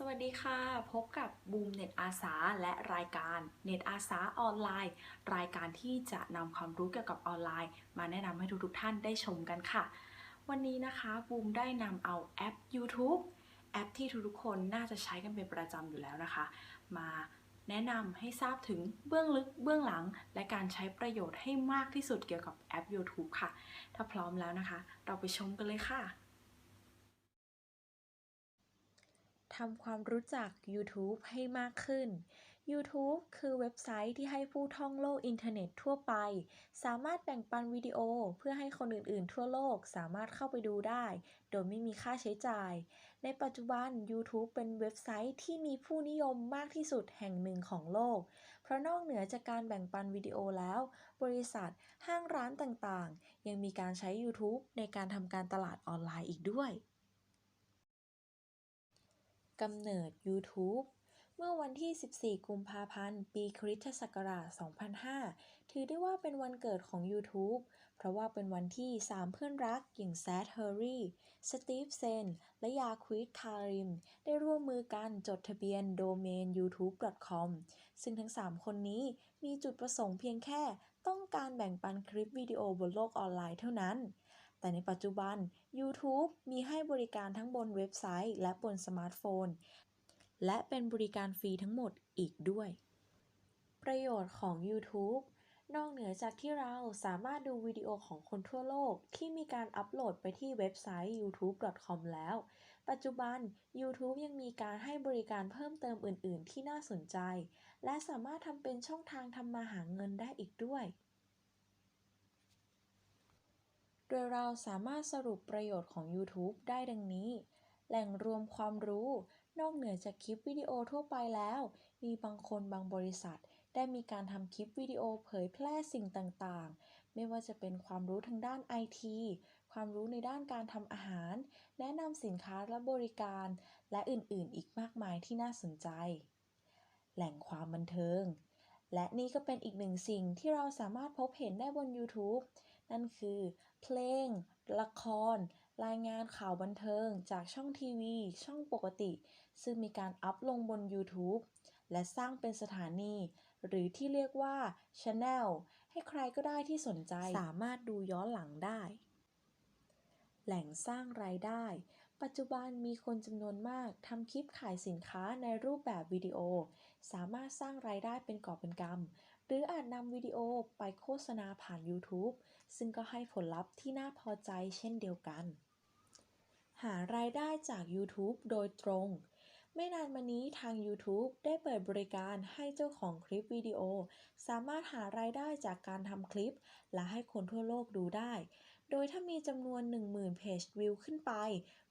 สวัสดีค่ะ พบกับบูมเน็ตอาสาและรายการเน็ตอาสาออนไลน์ รายการที่จะนำความรู้เกี่ยวกับออนไลน์ มาแนะนำให้ทุกๆท่านได้ชมกันค่ะ วันนี้นะคะบูมได้นำเอาแอป YouTube แอปที่ทุกๆคนน่าจะใช้กันเป็นประจำอยู่แล้วนะคะ มาแนะนำให้ทราบถึงเบื้องลึกเบื้องหลัง และการใช้ประโยชน์ให้มากที่สุดเกี่ยวกับแอป YouTube ค่ะ ถ้าพร้อมแล้วนะคะ เราไปชมกันเลยค่ะ ทำความรู้จัก YouTube ให้มากขึ้น YouTube คือเว็บไซต์ที่ให้ผู้ท่องโลกอินเทอร์เน็ตทั่วไป สามารถแบ่งปันวิดีโอเพื่อให้คนอื่นๆ ทั่วโลกสามารถเข้าไปดูได้ โดยไม่มีค่าใช้จ่าย ในปัจจุบัน YouTube เป็นเว็บไซต์ที่มีผู้นิยมมากที่สุดแห่งหนึ่งของโลก เพราะนอกเหนือจากการแบ่งปันวิดีโอแล้ว บริษัท ห้างร้านต่างๆ ยังมีการใช้ YouTube ในการทำการตลาดออนไลน์อีกด้วย กำเนิด YouTube เมื่อวันที่ 14 กุมภาพันธ์ ปีคริสตศักราช 2005 ถือได้ว่าเป็นวันเกิดของ YouTube เพราะว่าเป็นวันที่ 3 เพื่อนรัก อย่างแซดเฮอร์รี่ สตีฟเซน และยาควิดคาริม ได้ร่วมมือกันจดทะเบียนโดเมน youtube.com ซึ่งทั้ง 3 คนนี้มีจุดประสงค์เพียงแค่ต้องการแบ่งปันคลิปวิดีโอบนโลกออนไลน์เท่านั้น แต่ในปัจจุบัน YouTube มีให้บริการทั้งบนเว็บไซต์ และบนสมาร์ทโฟน และเป็นบริการฟรีทั้งหมดอีกด้วย ประโยชน์ของ YouTube นอกเหนือจากที่เราสามารถดูวิดีโอของคนทั่วโลกที่มีการอัปโหลดไปที่เว็บไซต์ youtube.com แล้ว ปัจจุบัน YouTube ยังมีการให้บริการเพิ่มเติมอื่น ๆ ที่น่าสนใจ และสามารถทำเป็นช่องทางทำมาหาเงินได้อีกด้วย โดยเราสามารถสรุปประโยชน์ของ YouTube ได้ดังนี้ แหล่งรวมความรู้ นอกเหนือจากคลิปวิดีโอทั่วไปแล้ว มีบางคนบางบริษัท ได้มีการทำคลิปวิดีโอเผยแพร่สิ่งต่างๆ ไม่ว่าจะเป็นความรู้ทางด้าน IT ความรู้ในด้านการทำอาหาร แนะนำสินค้าและบริการ และอื่นๆ อีกมากมายที่น่าสนใจ แหล่งความบันเทิง และนี่ก็เป็นอีกหนึ่งสิ่งที่เราสามารถพบเห็นได้บน YouTube นั่นคือ เพลง ละคร รายงานข่าวบันเทิงจากช่องทีวี ช่องปกติ ซึ่งมีการอัพลงบน YouTube และสร้างเป็นสถานี หรือที่เรียกว่า Channel ให้ใครก็ได้ที่สนใจสามารถดูย้อนหลังได้ แหล่งสร้างรายได้ ปัจจุบันมีคนจำนวนมากทำคลิปขายสินค้าในรูปแบบวิดีโอ สามารถสร้างรายได้เป็นกอบเป็นกำ หรืออาจนำวิดีโอไปโฆษณาผ่าน YouTube ซึ่งก็ให้ผลลัพธ์ที่น่าพอใจเช่นเดียวกัน หารายได้จาก YouTube โดยตรง ไม่นานมานี้ทาง YouTube ได้เปิดบริการให้เจ้าของคลิปวิดีโอ สามารถหารายได้จากการทำคลิป และให้คนทั่วโลกดูได้ โดยถ้ามีจำนวน 10,000 เพจวิวขึ้นไป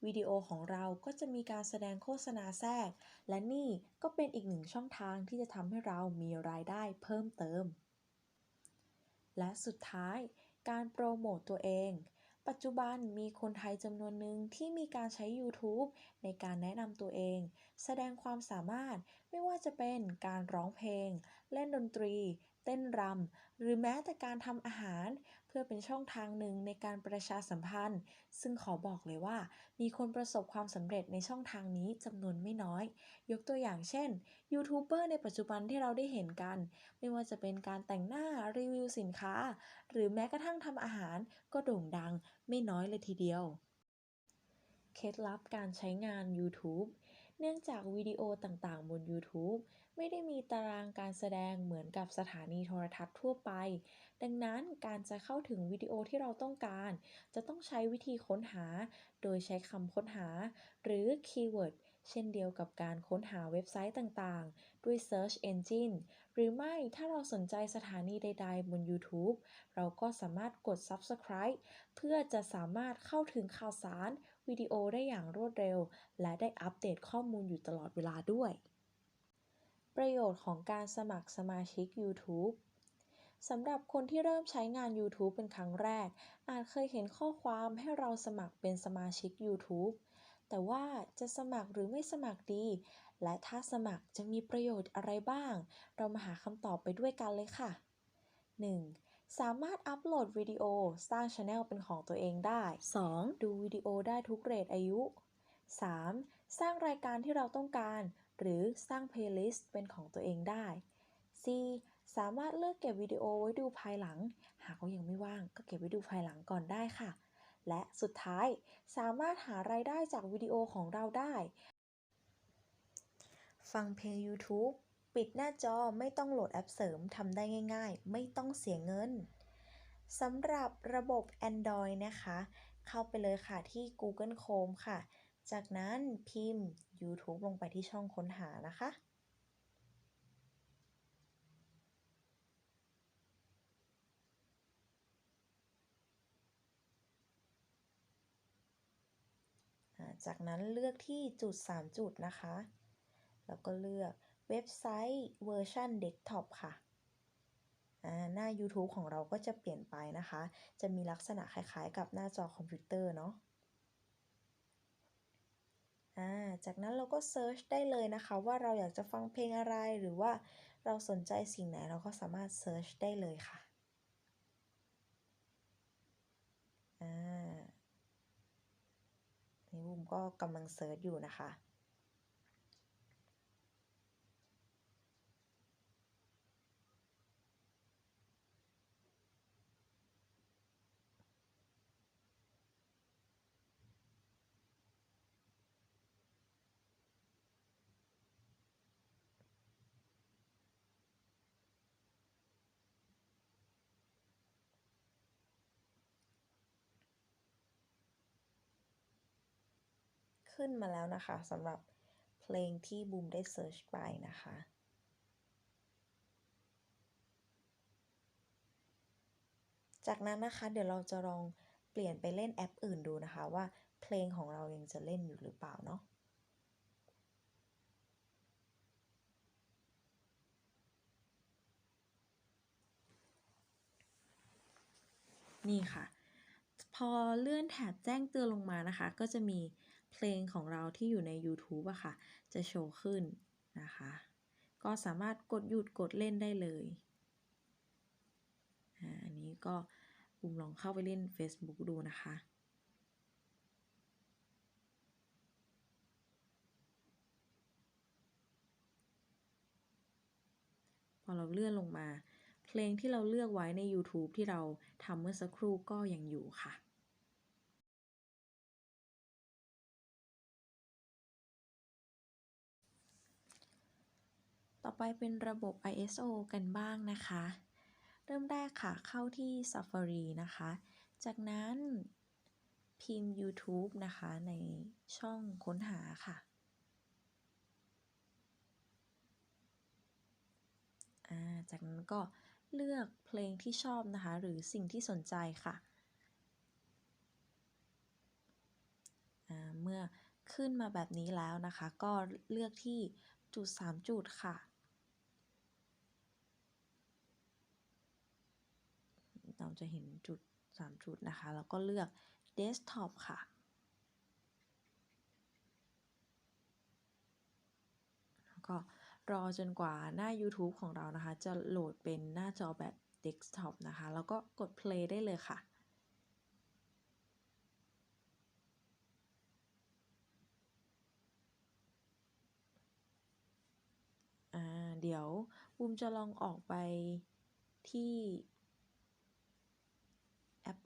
วิดีโอของเราก็จะมีการแสดงโฆษณาแทรก และนี่ก็เป็นอีกหนึ่งช่องทางที่จะทำให้เรามีรายได้เพิ่มเติม และสุดท้าย การโปรโมตตัวเอง ปัจจุบันมีคนไทยจำนวนหนึ่งที่มีการใช้ YouTube ในการแนะนำตัวเอง แสดงความสามารถไม่ว่าจะเป็นการร้องเพลง เล่นดนตรีเต้นรำหรือแม้แต่การทำอาหาร เพื่อเป็นช่องทางหนึ่งในการประชาสัมพันธ์ ซึ่งขอบอกเลยว่า มีคนประสบความสำเร็จในช่องทางนี้จำนวนไม่น้อย ยกตัวอย่างเช่นยูทูบเบอร์ในปัจจุบันที่เราได้เห็นกัน ไม่ว่าจะเป็นการแต่งหน้ารีวิวสินค้า หรือแม้กระทั่งทำอาหารก็โด่งดังไม่น้อยเลยทีเดียว เคล็ดลับการใช้งาน YouTube เนื่องจากวิดีโอต่างๆ บน YouTube ไม่ได้มีตารางการแสดงเหมือนกับสถานีโทรทัศน์ทั่วไป ดังนั้นการจะเข้าถึงวิดีโอที่เราต้องการ จะต้องใช้วิธีค้นหา โดยใช้คำค้นหา หรือคีย์เวิร์ดเช่นเดียวกับการค้นหาเว็บไซต์ต่างๆ ด้วย Search Engine หรือไม่ถ้าเราสนใจสถานีใด ๆ บน YouTube เราก็สามารถกด Subscribe เพื่อจะสามารถเข้าถึงข่าวสาร วิดีโอได้อย่างรวดเร็ว และได้อัปเดตข้อมูลอยู่ตลอดเวลาด้วย ประโยชน์ของการสมัครสมาชิก YouTube สำหรับคนที่เริ่มใช้งาน YouTube เป็นครั้งแรก อาจเคยเห็นข้อความให้เราสมัครเป็นสมาชิก YouTube แต่ว่าจะสมัครหรือไม่สมัครดี และถ้าสมัครจะมีประโยชน์อะไรบ้าง เรามาหาคำตอบไปด้วยกันเลยค่ะ 1. สามารถอัปโหลดวิดีโอสร้างช anel เป็นของตัวเองได้ 2. ดูวิดีโอได้ทุกเรทอายุ 3. สร้างรายการที่เราต้องการ หรือสร้างเพลย์ลิสต์เป็นของตัวเองได้ C สามารถเลือกเก็บวิดีโอไว้ดูภายหลัง หากว่ายังไม่ว่างก็เก็บไว้ดูภายหลังก่อนได้ค่ะ และสุดท้ายสามารถหารายได้จากวิดีโอของเราได้ ฟังเพลง YouTube ปิดหน้าจอไม่ต้องโหลดแอปเสริมทำได้ง่ายๆ ไม่ต้องเสียเงินสำหรับระบบ Android นะคะ เข้าไปเลยค่ะที่ Google Chrome ค่ะ จากนั้นพิมพ์ YouTube ลงไปที่ช่องค้นหานะคะ จากนั้นเลือกที่จุด 3 จุดนะคะ แล้วก็เลือก เว็บไซต์เวอร์ชันเดสก์ท็อปค่ะอ่าหน้า YouTube ของเราก็จะเปลี่ยนไปนะคะ จะมีลักษณะคล้าย ๆ กับหน้าจอคอมพิวเตอร์เนาะอ่าจากนั้นเราก็เซิร์ชได้เลยนะคะ ว่าเราอยากจะฟังเพลงอะไรหรือว่าเราสนใจสิ่งไหนเราก็สามารถเซิร์ชได้เลยค่ะอ่านี่บุมก็กำลังเซิร์ชอยู่นะคะ ขึ้นมาแล้วนะคะสำหรับเพลงที่บูมได้เซิร์ชไปนะคะจากนั้นนะคะเดี๋ยวเราจะลองเปลี่ยนไปเล่นแอปอื่นดูนะคะว่าเพลงของเรายังจะเล่นอยู่หรือเปล่าเนาะนี่ค่ะ พอเลื่อนแถบแจ้งเตือนลงมานะคะ ก็จะมี เพลงของเราที่อยู่ใน YouTube อะค่ะ จะโชว์ขึ้นนะคะ ก็สามารถกดหยุดกดเล่นได้เลยอันนี้ก็บุมลองเข้าไปเล่น Facebook ดูนะคะ พอเราเลื่อนลงมา เพลงที่เราเลือกไว้ใน YouTube ที่เราทำเมื่อสักครู่ก็ยังอยู่ค่ะ ต่อไปเป็นระบบ ISO กันบ้างนะคะ เริ่มแรกค่ะเข้าที่ Safari นะคะ จากนั้นพิมพ์ YouTube นะคะในช่องค้นหาค่ะาจากนั้นก็เลือกเพลงที่ชอบนะคะ หรือสิ่งที่สนใจค่ะ เมื่อขึ้นมาแบบนี้แล้วนะคะ ก็เลือกที่จุด 3 จุดค่ะ เราจะเห็นจุด 3 จุดนะคะ แล้วก็เลือก Desktop ค่ะ แล้วก็รอจนกว่าหน้า YouTube ของเรานะคะ จะโหลดเป็นหน้าจอแบบ Desktop นะคะ แล้วก็กด Play ได้เลยค่ะอ่าเดี๋ยวบูมจะลองออกไปที่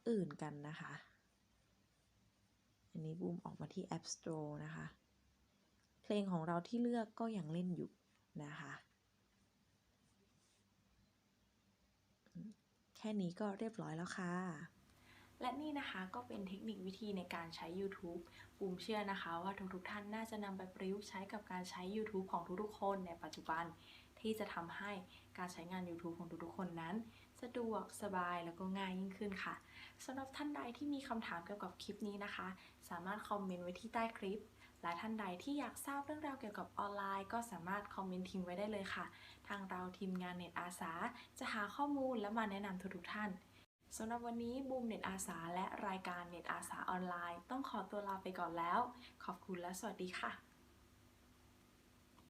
อื่นกันนะคะ อันนี้บูมออกมาที่ App Store นะคะ เพลงของเราที่เลือกก็ยังเล่นอยู่นะคะ แค่นี้ก็เรียบร้อยแล้วค่ะและนี่นะคะก็เป็นเทคนิควิธีในการใช้ YouTube บูมเชื่อนะคะ ว่าทุกๆท่านน่าจะนำไปประยุกต์ใช้กับการใช้ YouTube ของทุกๆคนในปัจจุบันที่จะทำให้การใช้งาน YouTube ของทุกๆคนนั้น สะดวกสบายแล้วก็ง่ายยิ่งขึ้นค่ะสำหรับท่านใดที่มีคำถามเกี่ยวกับคลิปนี้นะคะ สามารถคอมเมนต์ไว้ที่ใต้คลิป และท่านใดที่อยากทราบเรื่องราวเกี่ยวกับออนไลน์ ก็สามารถคอมเมนต์ทิ้งไว้ได้เลยค่ะ ทางเราทีมงานเน็ตอาสา จะหาข้อมูลและมาแนะนำทุกๆท่านสำหรับวันนี้บูมเน็ตอาสาและรายการเน็ตอาสาออนไลน์ ต้องขอตัวลาไปก่อนแล้ว ขอบคุณและสวัสดีค่ะ